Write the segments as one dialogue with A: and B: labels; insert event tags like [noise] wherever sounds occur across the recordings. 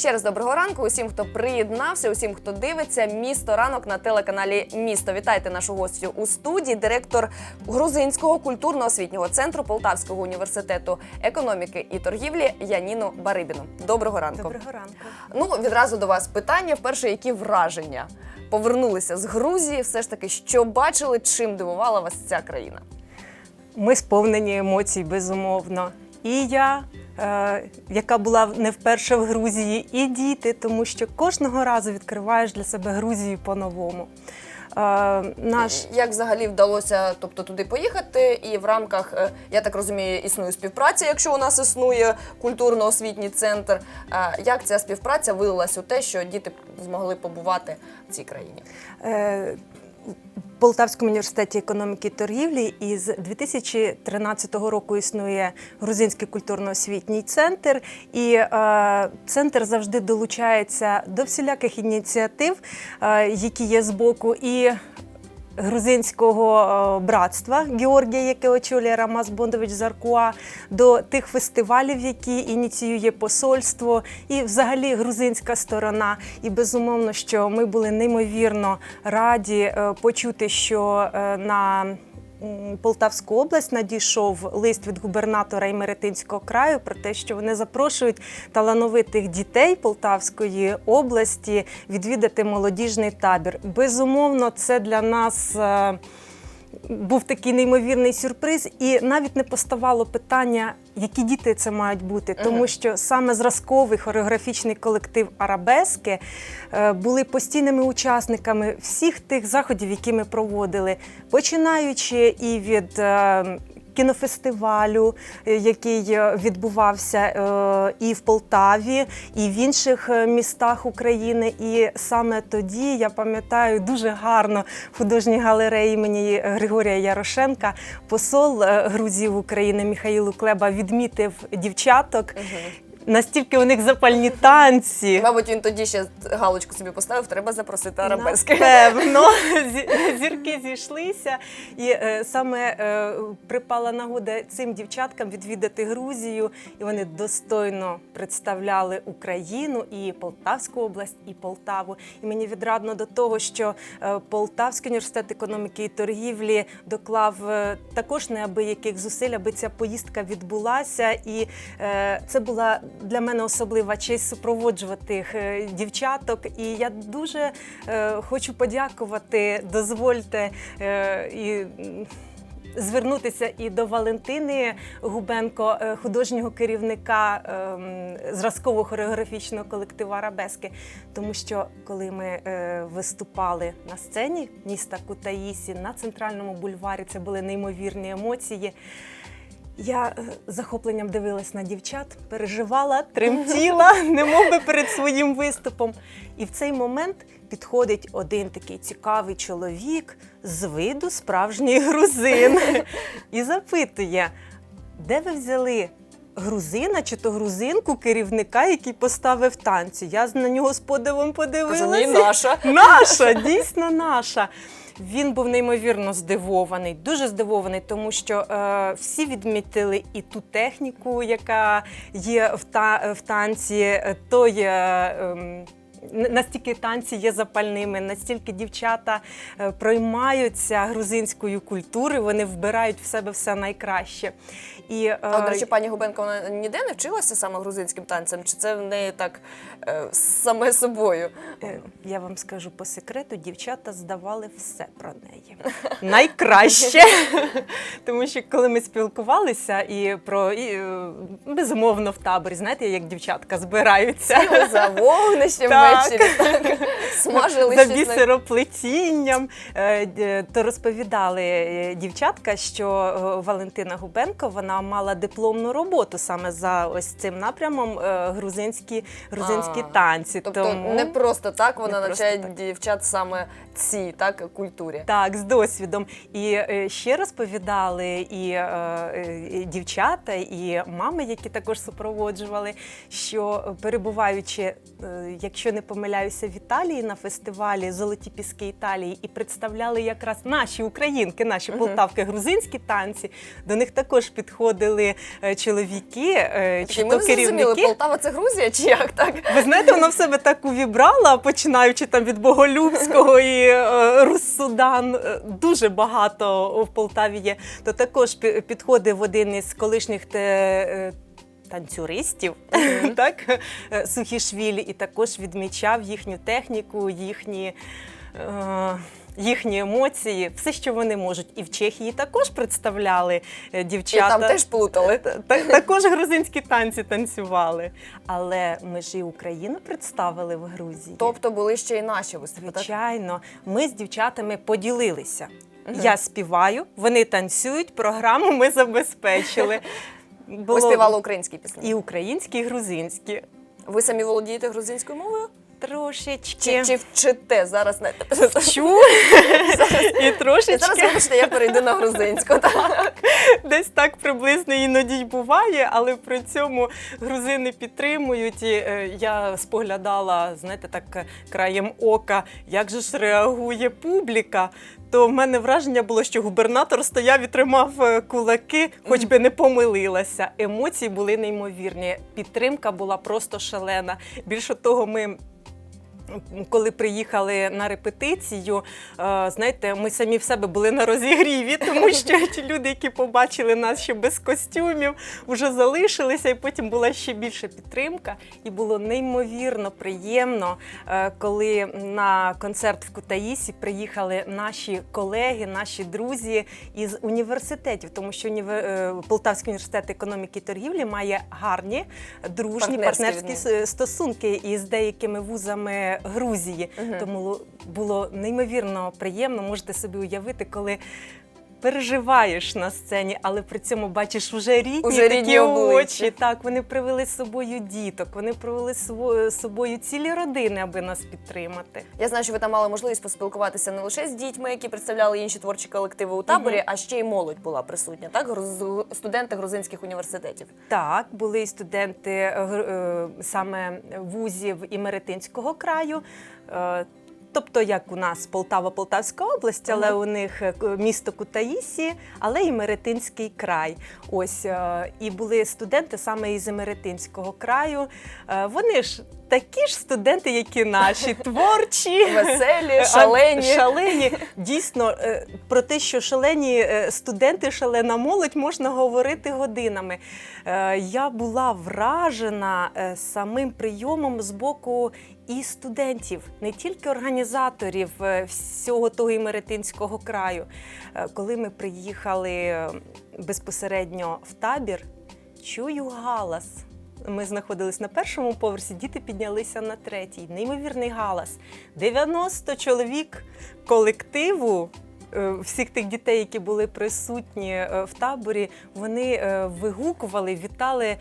A: Ще раз доброго ранку усім, хто приєднався, усім, хто дивиться. Місто ранок на телеканалі Місто. Вітайте нашу гостю у студії, директор Грузинського культурно-освітнього центру Полтавського університету економіки і торгівлі Яніну Барибіну. Доброго ранку.
B: Доброго ранку.
A: Ну відразу до вас питання. Вперше, які враження повернулися з Грузії? Все ж таки, що бачили, чим дивувала вас ця країна?
B: Ми сповнені емоцій, безумовно. І я, е, яка була не вперше в Грузії, і діти, тому що кожного разу відкриваєш для себе Грузію по-новому. Е, наш
A: Як взагалі вдалося тобто, туди поїхати? І в рамках, е, я так розумію, існує співпраця, якщо у нас існує культурно-освітній центр. Як ця співпраця вилилась у те, що діти змогли побувати в цій країні?
B: Полтавському університеті економіки і торгівлі із 2013 року існує Грузинський культурно-освітній центр, і е, центр завжди долучається до всіляких ініціатив, е, які є з боку. І грузинського е, братства Георгія, яке очолює Рамаз Бондович Заркуа, до тих фестивалів, які ініціює посольство, і взагалі грузинська сторона. І безумовно, що ми були неймовірно раді е, почути, що е, на Полтавську область надійшов лист від губернатора Імеретинського краю про те, що вони запрошують талановитих дітей Полтавської області відвідати молодіжний табір. Безумовно, це для нас. Був такий неймовірний сюрприз, і навіть не поставало питання, які діти це мають бути, тому що саме зразковий хореографічний колектив Арабески е, були постійними учасниками всіх тих заходів, які ми проводили, починаючи і від е, кінофестивалю, е, який е, відбувався е, і в Полтаві, і в інших містах України. І саме тоді я пам'ятаю дуже гарно в художній галереї імені Григорія Ярошенка посол Грузії в Україні Михайло Клеба відмітив дівчаток. Настільки у них запальні танці.
A: Мабуть, він тоді ще галочку собі поставив, треба запросити арабески.
B: Напевно, [laughs] Зі- зірки зійшлися, і е, саме е, припала нагода цим дівчаткам відвідати Грузію, і вони достойно представляли Україну і Полтавську область, і Полтаву. І мені відрадно до того, що е, Полтавський університет економіки і торгівлі доклав е, також неабияких зусиль, аби ця поїздка відбулася. І е, це була для мене особлива честь супроводжувати е, дівчаток. І я дуже е, хочу подякувати. Дозвольте е, і. Звернутися і до Валентини Губенко, художнього керівника ем, зразково-хореографічного колективу Арабески. Тому що коли ми виступали на сцені міста Кутаїсі на центральному бульварі, це були неймовірні емоції. Я е, з захопленням дивилась на дівчат, переживала, тремтіла, [laughs] немов би перед своїм виступом. І в цей момент підходить один такий цікавий чоловік з виду справжній грузин [laughs] і запитує, де ви взяли грузина чи то грузинку керівника, який поставив танці? Я на нього з подивом подивилася.
A: Кажу, наша. [laughs]
B: Наша, дійсно наша. Він був неймовірно здивований, дуже здивований, тому що е, всі відмітили і ту техніку, яка є в, та, в танці, е, той. Е, н- Настільки танці є запальними, настільки дівчата е, проймаються грузинською культурою, вони вбирають в себе все найкраще. І, е,
A: А, до речі, пані Губенко вона ніде не вчилася саме грузинським танцям? Чи це в неї так е, саме собою?
B: Е, Я вам скажу по секрету, дівчата здавали все про неї. [laughs] Найкраще. [laughs] Тому що коли ми спілкувалися і про і, е, безумовно в таборі, знаєте, як дівчатка збираються.
A: Сіли за вогнищем ввечері, так, [laughs] смажили
B: За бісероплетінням, Е, то розповідали е, дівчатка, що е, Валентина Губенко вона мала дипломну роботу саме за ось цим напрямом е, грузинські, грузинські
A: А,
B: танці.
A: Тобто
B: Тому...
A: не просто так вона навчає
B: так.
A: дівчат саме цій так, культурі.
B: Так, з досвідом. І е, ще розповідали і е, е, дівчата, і мами, які також супроводжували, що перебуваючи, е, якщо не помиляюся, в Італії на фестивалі Золоті піски Італії і представляли якраз наші українки, наші полтавки, грузинські танці. До них також підходили е, чоловіки е, чи то
A: не зрозуміли,
B: керівники.
A: Полтава це Грузія, чи як так?
B: Ви знаєте, вона в себе так увібрала, починаючи там від Боголюбського [laughs] і е, Руссудан. е, Дуже багато в Полтаві є. То також підходив один із колишніх Танцюристів, mm танцюристів, [laughs] так, е, Сухішвілі, і також відмічав їхню техніку, їхні. е, Їхні емоції, все, що вони можуть, і в Чехії також представляли е,
A: І там теж плутали.
B: Також грузинські танці танцювали. Але ми ж і Україну представили в Грузії.
A: Тобто були ще й наші виступи.
B: Звичайно, ми з дівчатами поділилися. Я співаю, вони танцюють, програму ми забезпечили.
A: Ви співали українські пісні.
B: і українські, і грузинські.
A: Ви самі володієте грузинською мовою?
B: Трошечки.
A: Чи, чи вчите зараз? Не
B: Вчу. і трошечки.
A: зараз вибачте, я перейду на грузинську. Так?
B: Десь так приблизно іноді й буває, але при цьому грузини підтримують. І е, я споглядала, знаєте, так е, краєм ока, як же ж реагує публіка. То в мене враження було, що губернатор стояв і тримав е, кулаки, хоч би не помилилася. Емоції були неймовірні. Підтримка була просто шалена. Більше того, ми. Коли приїхали на репетицію, е, знаєте, ми самі в себе були на розігріві, тому [laughs] що ті люди, які побачили нас ще без костюмів, вже залишилися, і потім була ще більша підтримка. І було неймовірно приємно, е, коли на концерт в Кутаїсі приїхали наші колеги, наші друзі із університетів, тому що е, Полтавський університет економіки і торгівлі має гарні дружні
A: Партнерські
B: партнерські стосунки із деякими вузами Грузії. Тому було неймовірно приємно. Можете собі уявити, коли. Переживаєш на сцені, але при цьому бачиш вже рідні
A: Уже
B: такі
A: рідні обличчя.
B: очі. Так, вони привели з собою діток, вони привели з собою цілі родини, аби нас підтримати.
A: Я знаю, що ви там мали можливість поспілкуватися не лише з дітьми, які представляли інші творчі колективи у таборі, а ще й молодь була присутня, так? Груз- Студенти грузинських університетів.
B: Так, були і студенти е, гр- е, саме вузів Імеретинського краю. е, Тобто, як у нас Полтава, Полтавська область, але у них е, місто Кутаїсі, але і Меретинський край. Ось е, і були студенти саме із Меретинського краю. Е, Вони ж такі ж студенти, як і наші, [laughs] творчі.
A: Веселі, [laughs] шалені.
B: шалені. Дійсно, про те, що шалені студенти, шалена молодь, можна говорити годинами. Я була вражена самим прийомом з боку і студентів, не тільки організаторів е, всього того імеретинського краю. Е, Коли ми приїхали е, безпосередньо в табір, чую галас. Ми знаходились на першому поверсі, діти піднялися на третій. Неймовірний галас. 90 чоловік колективу. Всіх тих дітей, які були присутні в таборі, вони вигукували, вітали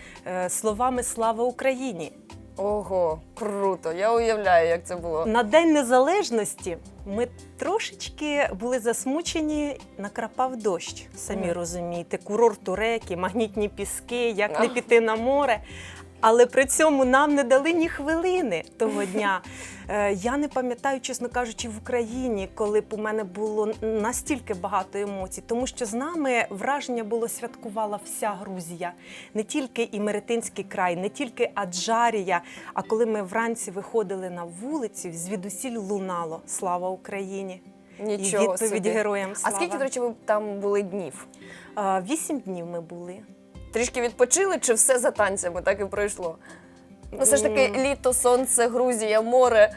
B: словами Слава Україні!
A: Ого, круто! Я уявляю, як це було.
B: На День Незалежності ми трошечки були засмучені, накрапав дощ. Самі
A: mm.
B: розумієте, курорту реки, магнітні піски, як не піти на море. Але при цьому нам не дали ні хвилини того [laughs] дня. Е, Я не пам'ятаю, чесно кажучи, в Україні, коли б у мене було настільки багато емоцій, тому що з нами враження було святкувала вся Грузія, не тільки Імеретинський край, не тільки Аджарія. А коли ми вранці виходили на вулиці, звідусіль лунало Слава Україні!
A: Нічого
B: і відповідь
A: собі.
B: героям
A: А скільки, до речі, ви там були днів?
B: Вісім днів ми були.
A: Трішки відпочили, чи все за танцями так і пройшло? Ну, все ж таки, літо, сонце, Грузія, море.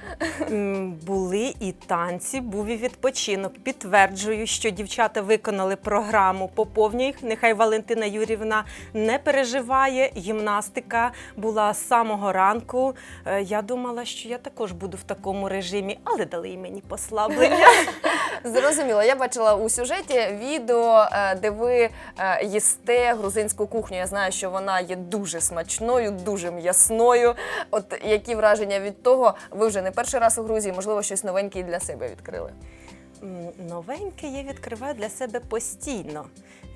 B: Були і танці, був і відпочинок. Підтверджую, що дівчата виконали програму по повній. Нехай Валентина Юрівна не переживає. Гімнастика була з самого ранку. Е, Я думала, що я також буду в такому режимі, але дали й мені послаблення. [laughs]
A: Зрозуміло, я бачила у сюжеті відео, е, де ви е, їсте грузинську кухню. Я знаю, що вона є дуже смачною, дуже м'ясною. От які враження від того? Ви вже не перший раз у Грузії, можливо, щось новеньке для себе відкрили.
B: Новеньке я відкриваю для себе постійно.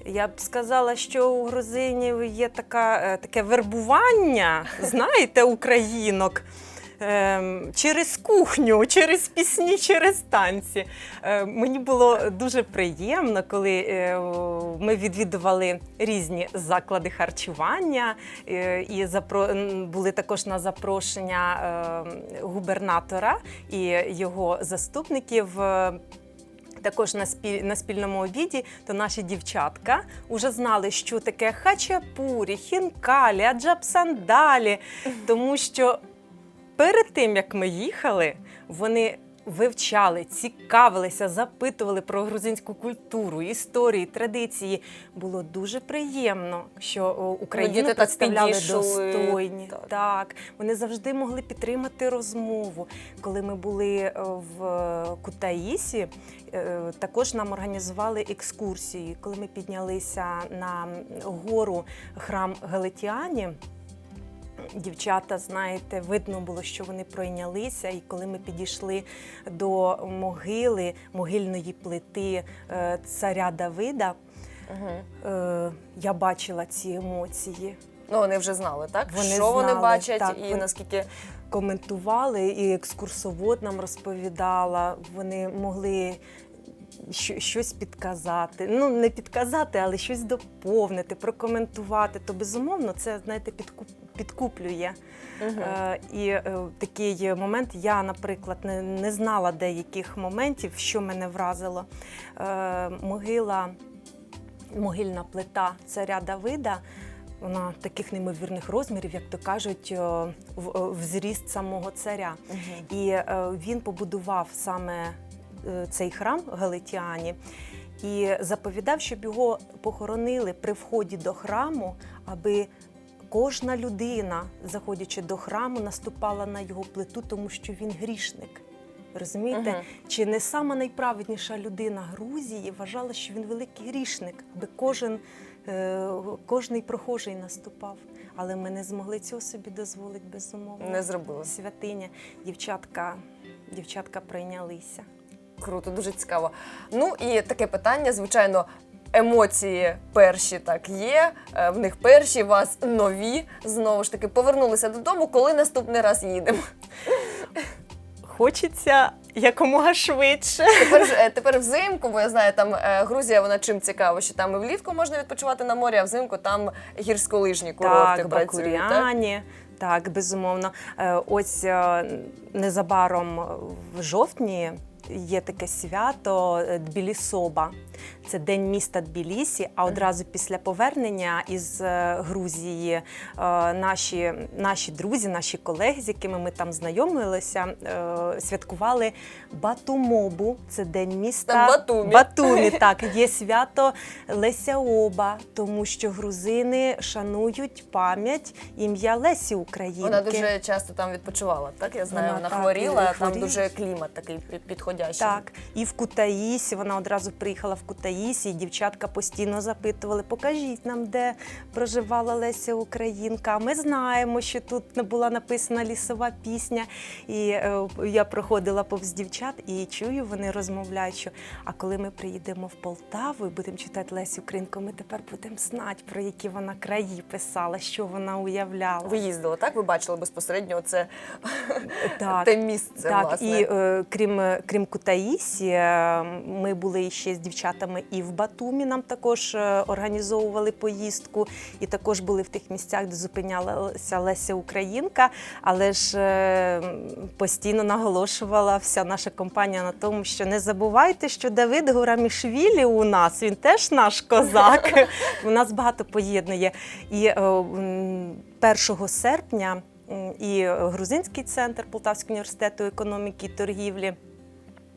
B: Я б сказала, що у грузинів є така, е, таке вербування, [laughs] знаєте, українок. Ем, через кухню, через пісні, через танці. Е, Мені було дуже приємно, коли е, ми відвідували різні заклади харчування е, і запро... були також на запрошення е, губернатора і його заступників. е, також на, спіль, на спільному обіді, то наші дівчатка вже знали, що таке хачапурі, хінкалі, аджапсандалі, тому що перед тим, як ми їхали, вони вивчали, цікавилися, запитували про грузинську культуру, історії, традиції. Було дуже приємно, що о, Україну представляли достойні.
A: Так.
B: Так, вони завжди могли підтримати розмову. Коли ми були е, в Кутаїсі, е, також нам організували екскурсії. Коли ми піднялися на гору храм Галетіані. Дівчата, знаєте, видно було, що вони пройнялися, і коли ми підійшли до могили, могильної плити е, царя Давида,
A: Угу.
B: я бачила ці емоції.
A: Ну, вони вже знали, так?
B: Вони
A: що вони бачать
B: так,
A: і наскільки
B: коментували, і екскурсовод нам розповідала. Вони могли щось підказати. Ну, не підказати, але щось доповнити, прокоментувати. То безумовно це знаєте, підкуп, підкуплює.
A: Мгм.
B: Е, і е, такий момент я, наприклад, не, не знала деяких моментів, що мене вразило. Е, могила, могильна плита царя Давида. Вона таких неймовірних розмірів, як то кажуть, е, в, в зріст самого царя.
A: Мгм.
B: І е, він побудував саме е, цей храм Галитяні і заповідав, щоб його похоронили при вході до храму, аби кожна людина, заходячи до храму, наступала на його плиту, тому що він грішник. Розумієте?
A: Мгм.
B: Чи не сама найправедніша людина Грузії вважала, що він великий грішник, аби кожен, е, кожний прохожий наступав. Але ми не змогли цього собі дозволити безумовно
A: Не зробили.
B: святиня, дівчатка, дівчатка прийнялися.
A: Круто, дуже цікаво. Ну і таке питання, звичайно. Емоції перші так є, е, в них перші, у вас нові. Знову ж таки, повернулися додому, коли наступний раз їдемо.
B: Хочеться якомога швидше.
A: Тепер, е, тепер взимку, бо я знаю, там е, Грузія, вона чим цікава, що там і влітку можна відпочивати на морі, а взимку там гірськолижні курорти
B: так,
A: працюють. Так?
B: Бакуріані. Так, безумовно. Е, Ось незабаром в жовтні є таке свято е, Тбілісоба. Це день міста Тбілісі. А одразу після повернення із е, Грузії е, наші, наші друзі, наші колеги, з якими ми там знайомилися, е, святкували Батумобу. Це день міста
A: Батумі.
B: Батумі. [laughs] Так, є свято Леся Оба, тому що грузини шанують пам'ять ім'я Лесі Українки.
A: Вона дуже часто там відпочивала, так? Я знаю,
B: Вона
A: вона,
B: так,
A: хворіла,
B: і
A: там
B: хворіла.
A: дуже клімат такий підходящий.
B: Так, і в Кутаїсі вона одразу приїхала в Кутаїсі, і дівчатка постійно запитували: покажіть нам, де проживала Леся Українка. Ми знаємо, що тут була написана лісова пісня. І е, я проходила повз дівчат і чую, вони розмовляють, що а коли ми приїдемо в Полтаву і будемо читати Лесю Українку, ми тепер будемо знати, про які вона краї писала, що вона уявляла.
A: Ви їздили, так? Ви бачили безпосередньо це [laughs] те місце,
B: Так,
A: власне.
B: і е, крім, крім Кутаїсі, е, ми були ще з дівчатами і в Батумі. Нам також е, організовували поїздку, і також були в тих місцях, де зупинялася Леся Українка. Але ж е, постійно наголошувала вся наша компанія на тому, що не забувайте, що Давид Гурамішвілі у нас він теж наш козак. У нас багато поєднує. І е, 1 серпня і грузинський центр Полтавського університету економіки і торгівлі.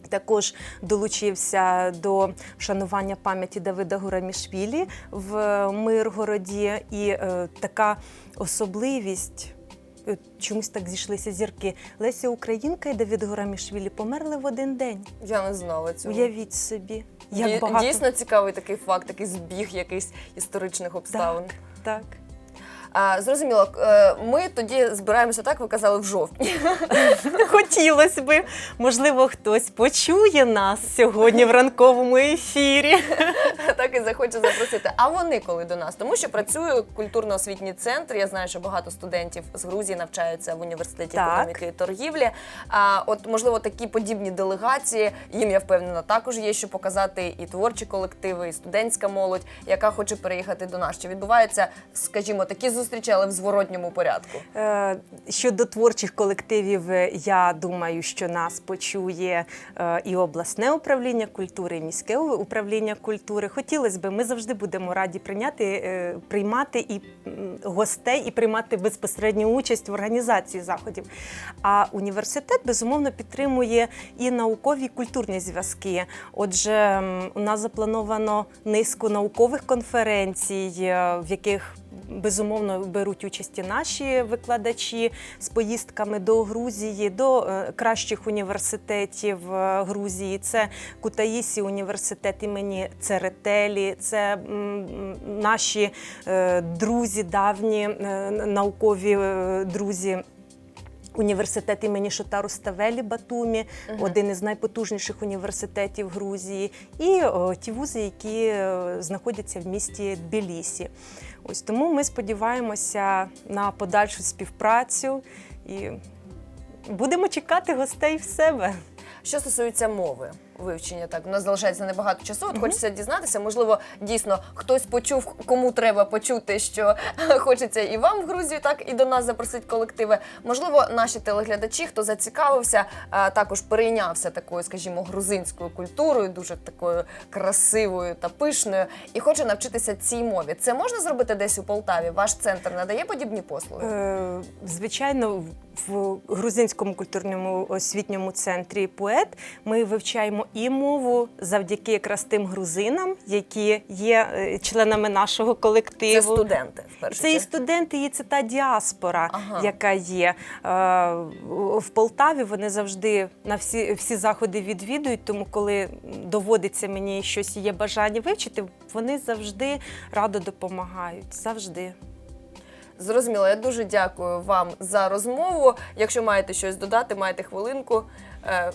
B: Також долучився до вшанування пам'яті Давида Гурамішвілі в Миргороді, і е, така особливість. е, Чомусь так зійшлися зірки. Леся Українка і Давид Гурамішвілі померли в один день.
A: Я не знала цього.
B: Уявіть собі, як
A: Ді-
B: багато
A: Дійсно цікавий такий факт, такий збіг якийсь історичних обставин.
B: так.
A: А, зрозуміло, е, ми тоді збираємося так, ви казали, в жовтні. [laughs]
B: Хотілося би, можливо, хтось почує нас сьогодні в ранковому ефірі. [laughs]
A: так і захоче запросити. А вони коли до нас? Тому що працює культурно-освітній центр. Я знаю, що багато студентів з Грузії навчаються в університеті
B: Так.
A: економіки і торгівлі. А от можливо такі подібні делегації. Їм я впевнена, також є що показати і творчі колективи, і студентська молодь, яка хоче переїхати до нас. Чи відбуваються, скажімо, такі зустрічі, але в зворотньому порядку?
B: Е, Щодо творчих колективів, е, я думаю, що нас почує е, і обласне управління культури, і міське управління культури. Хотілося б, ми завжди будемо раді прийняти, приймати і гостей і приймати безпосередню участь в організації заходів. А університет безумовно підтримує і наукові і культурні зв'язки. Отже, у нас заплановано низку наукових конференцій, в яких Безумовно беруть участь і наші викладачі з поїздками до Грузії, до е, кращих університетів е, Грузії. Це Кутаїсі університет імені Церетелі, це наші е, друзі, давні наукові друзі. Університет імені Шотару Ставелі Батумі, один із найпотужніших університетів Грузії, і о, ті вузи, які е, знаходяться в місті Тбілісі. Ось тому ми сподіваємося на подальшу співпрацю і будемо чекати гостей в себе.
A: Що стосується мови вивчення, так у нас залишається небагато часу. От хочеться дізнатися. Можливо, дійсно хтось почув, кому треба почути, що [laughs] хочеться і вам в Грузію, так і до нас запросити колективи. Можливо, наші телеглядачі, хто зацікавився, а, також перейнявся такою, скажімо, грузинською культурою, дуже такою красивою та пишною, і хоче навчитися цій мові. Це можна зробити десь у Полтаві? Ваш центр надає подібні послуги?
B: Е, Звичайно, в грузинському культурному освітньому центрі поет ми вивчаємо і мову завдяки якраз тим грузинам, які є е, членами нашого
A: Це
B: колективу.
A: студенти в першу
B: Це і студенти, і це та діаспора,
A: Ага.
B: яка є. Е, В Полтаві вони завжди на всі, всі заходи відвідують, тому коли доводиться мені щось є бажання вивчити, вони завжди радо допомагають. Завжди.
A: Зрозуміло, я дуже дякую вам за розмову. Якщо маєте щось додати, маєте хвилинку. Е,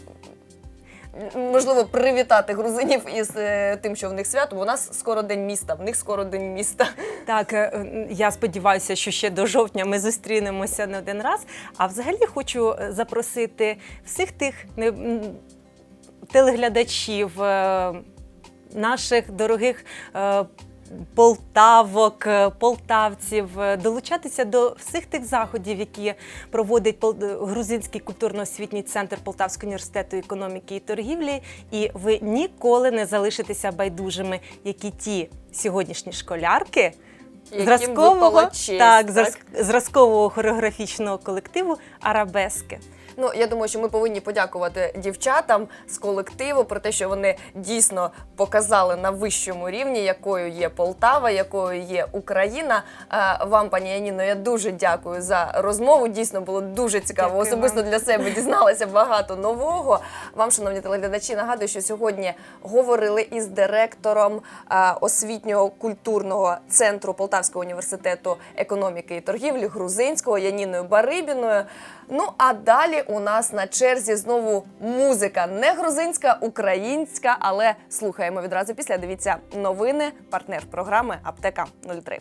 A: Можливо, привітати грузинів із е, тим, що в них свято, у нас скоро день міста, в них скоро день міста.
B: Так, е, я сподіваюся, що ще до жовтня ми зустрінемося не один раз. А взагалі хочу е, запросити всіх тих не- телеглядачів, е, наших дорогих. е, Полтавок, е, полтавців е, долучатися до всіх тих заходів, які проводить е, Грузинський культурно-освітній центр Полтавського університету економіки і торгівлі, і ви ніколи не залишитеся байдужими, які ті сьогоднішні школярки
A: честь,
B: так,
A: так?
B: зразкового хореографічного колективу Арабески.
A: Ну, я думаю, що ми повинні подякувати дівчатам з колективу про те, що вони дійсно показали на вищому рівні, якою є Полтава, якою є Україна. Вам, пані Яніно, я дуже дякую за розмову. Дійсно було дуже цікаво.
B: Дякую
A: Особисто
B: вам.
A: для себе дізналася багато нового. Вам, шановні телеглядачі, нагадую, що сьогодні говорили із директором освітнього культурного центру Полтавського університету економіки і торгівлі грузинського Яніною Барибіною. Ну а далі у нас на черзі знову музика не грузинська, українська, але слухаємо відразу після. Дивіться новини. Партнер програми Аптека 03.